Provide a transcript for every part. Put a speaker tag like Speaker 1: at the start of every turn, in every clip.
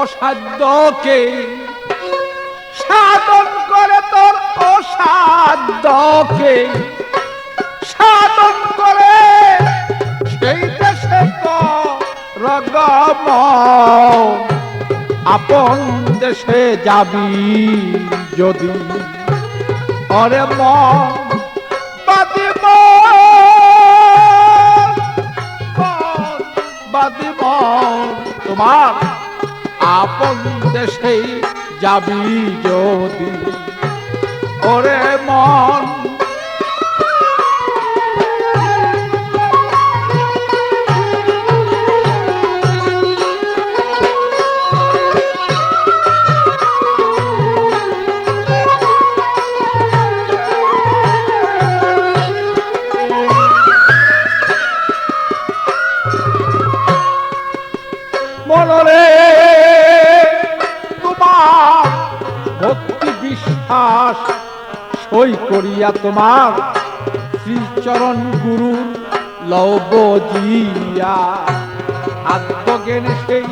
Speaker 1: অসাধ্যকে সাধন করে তোর অসাধ্যকে সাধন করে সেই দেশে তো রগম। আপন দেশে যাবি যদি অরে মন বাদি তোমার আপন দেশে যাবি যদি। ওরে মন করিয়া তোমার শ্রীচরণ গুরু লবজিয়া আত্মজ্ঞান সেই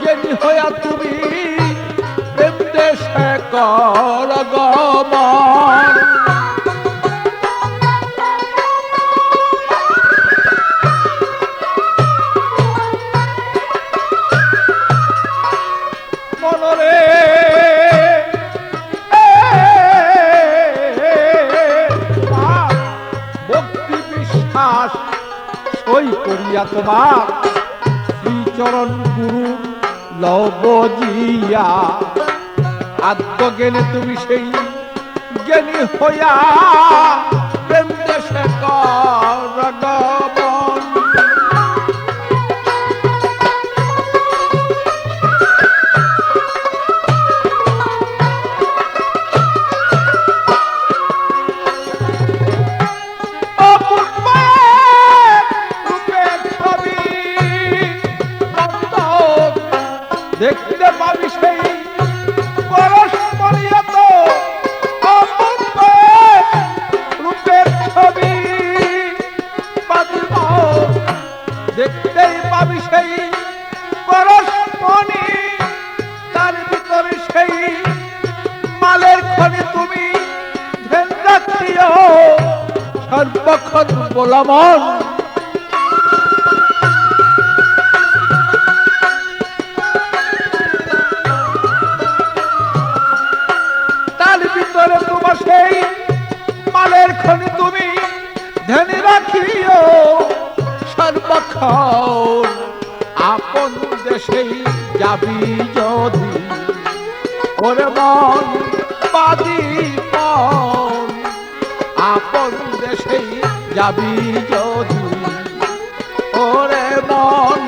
Speaker 1: জ্ঞানী হইয়া তুমি দেশে কর গমন। করিয়া তোমার শ্রীচরণ গুরু লবজিয়া গেলে তুমি সেই জ্ঞানী হইয়া দেখতেই পাবি সেই পরস্পরি তার ভিতরে সেই মালের খনি তুমি ধ্যান রাখিও সর্বক্ষণ বলমন তার ভিতরে তোমার সেই মালের খনি তুমি ধ্যান রাখিও। সর্বক্ষণ আপন দেশেই যাবি যদি। ওরে মন বাদি মন আপন দেশেই যাবি যদি। ওরে মন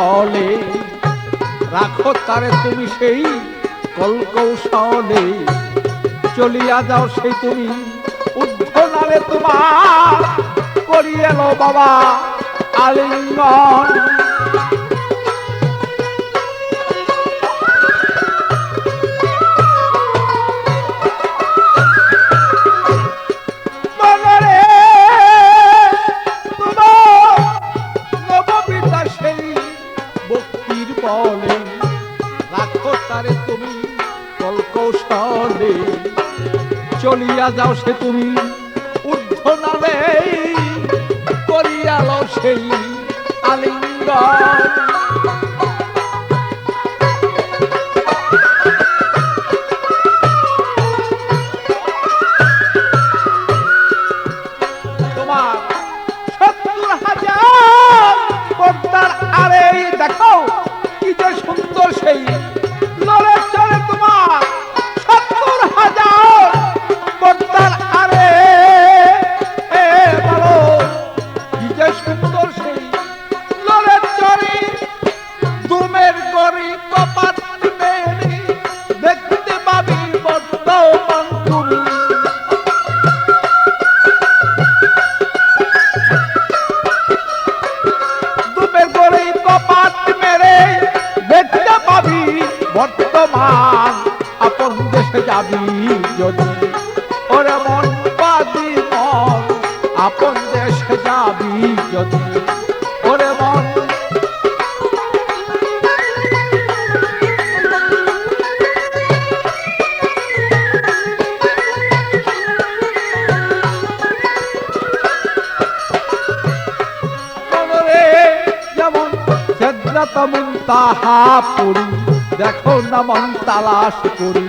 Speaker 1: বলে রাখো তারে তুমি সেই কলকৌশলে চলিয়া যাও সেই তুমি উদ্ধনারে তোমার। করিয়ে বাবা আলিঙ্গন। চলিয়া যাও সে তুমি উদ্ধ নামে করিয়ালো সেই আলিঙ্গন। বর্তমান আপন দেশে যাবি যদি। ওরে মন পাবি মন আপন দেশে যাবি যদি। সেদ্রাত মুন্তাহা পুরী দেখো না মন তালাশ করি।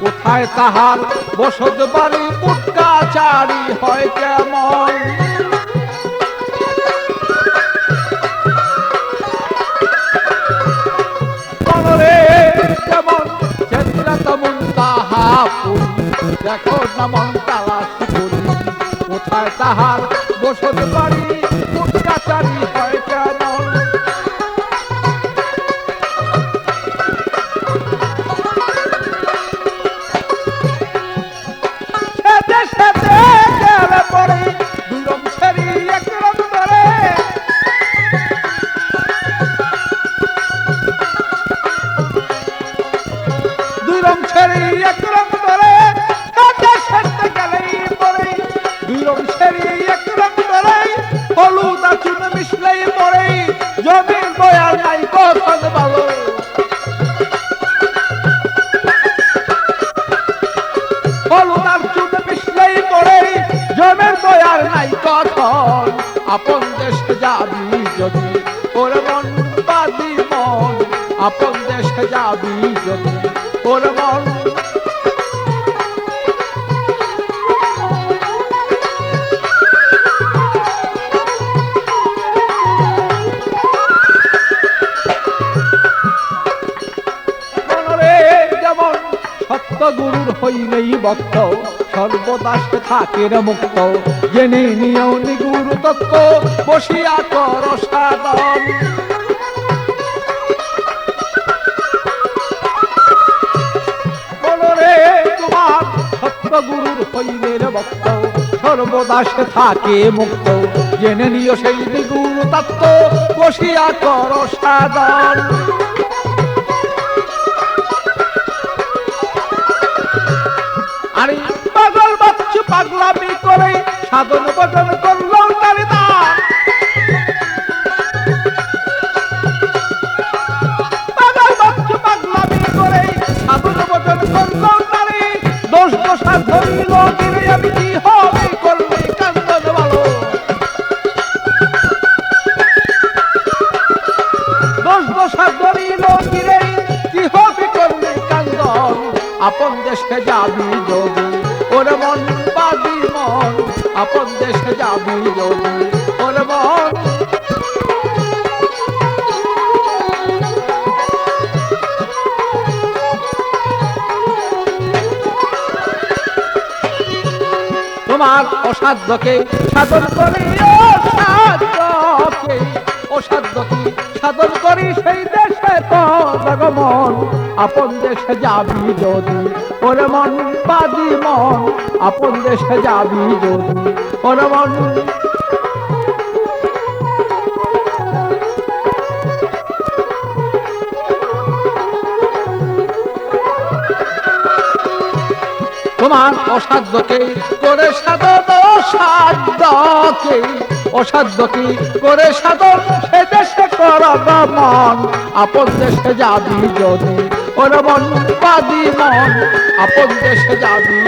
Speaker 1: কোথায় তাহার বসত বাড়ি পুটকাচারি হয় কেমন? দেখো না মন তালাশ করি। কোথায় তাহার বসত বাড়ি পুটকাচারি হয় কেমন? আপন দেশে যাবি ওর মন গুরুর হইলেই ভক্ত সর্বদাস থাকে মুক্ত। জেনে নিয়েও নিগুরু তত্ত্ব, বসিয়া কর সাধন। গুরুর হইলের ভক্ত সর্বদাস থাকে মুক্ত। জেনে নিও সেই গুরু তত্ত্ব, বসিয়া কর সাদর। আরে পাগল বাচ্চু পাগলামি করে, সাধন ভজন করল আপন দেশে যাবি যদি। ওরে মন বাদি মন, আপন দেশে যাবি যদি। ওরে মন তোমার অসাধ্যকে সাধন করি, অসাধ্যকে অসাধ্যকে সাধন করি সেই ভগমন আপন দেশে যাবি যদি। ওরে মন বাদি মন, আপন দেশে যাবি যদি। ওরে মন তোমার অসাধ্যকে করে সাধন অসাধ্যকে অসাধ্যকে করে সাধন? সে দেশে বা মন আপন দেশে যাবি যদি? ওর মন বাদি মন, আপন দেশে যাবি